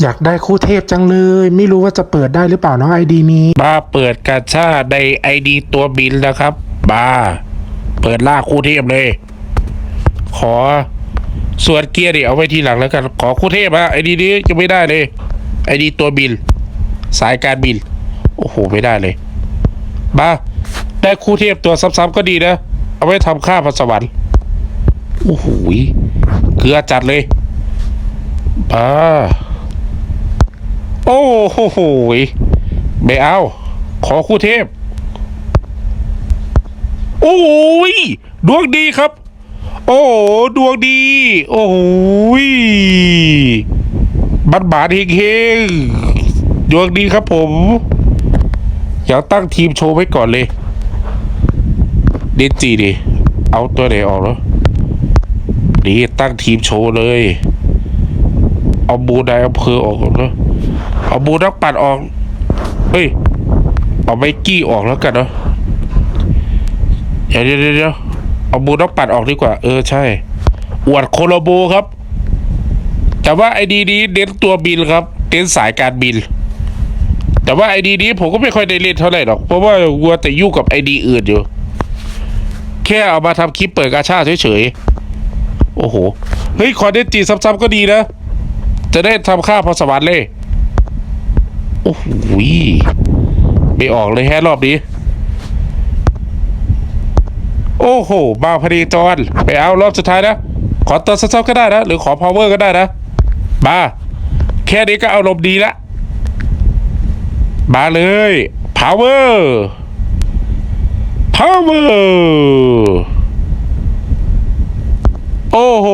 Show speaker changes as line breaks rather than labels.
อยากได้คู่เทพจังเลย ไม่รู้ว่าจะเปิดได้หรือเปล่าเนาะไอดีนี้
มาเปิดกาชาในไอดีตัวบินนะครับมาเปิดล่าคู่เทพเลย ขอส่วนเกียร์ดิเอาไว้ทีหลังแล้วกัน ขอคู่เทพอะไอดีนี้จะไม่ได้เลยไอดีตัวบิน สายการบิน โอ้โหไม่ได้เลยมาได้คู่เทพตัวซ้ำๆก็ดีนะ เอาไว้ทำค่าพระสวรรค์โอ้โหเกลือจัดเลยอ่า โอ้โหไม่เอา ขอคู่เทพ โอ้ยดวงดีครับ โอ้ดวงดี โอ้ยบัดบาดเฮงเฮงดวงดีครับผม อยากตั้งทีมโชว์ไว้ก่อนเลยเดนจีดิเอาตัวไหนออกแล้วดีตั้งทีมโชว์เลย เอาบูนายอำเภอออกก่อน เอาบูนักปัดออก เฮ้ย เอาไมกี้ออกแล้วกันเนาะเดี๋ยวเดี๋ยวเดี๋ยวเอาบูนักปัดออกดีกว่า เออใช่ อวดโคโลโบครับ แต่ว่าไอดีนี้เน้นตัวบินครับเน้นสายการบิน แต่ว่าไอดีนี้ผมก็ไม่ค่อยได้เล่นเท่าไหร่หรอก เพราะว่าวัวแต่ยุ่งกับไอดีอื่นอยู่ แค่เอามาทำคลิปเปิดกาชาเฉยๆ โอ้โห เฮ้ยขอเดนจีซ้ำๆก็ดีนะ จะได้ทำค่าพอสวรรค์เลย โอ้โหไม่ออกเลยแฮะรอบนี้ โอ้โห มาพอดีจอนไปเอารอบสุดท้ายนะ ขอตัวซ้ำๆก็ได้นะ หรือขอ power ก็ได้นะ มา แค่นี้ก็เอารมดีละ มาเลย power power โอ้โห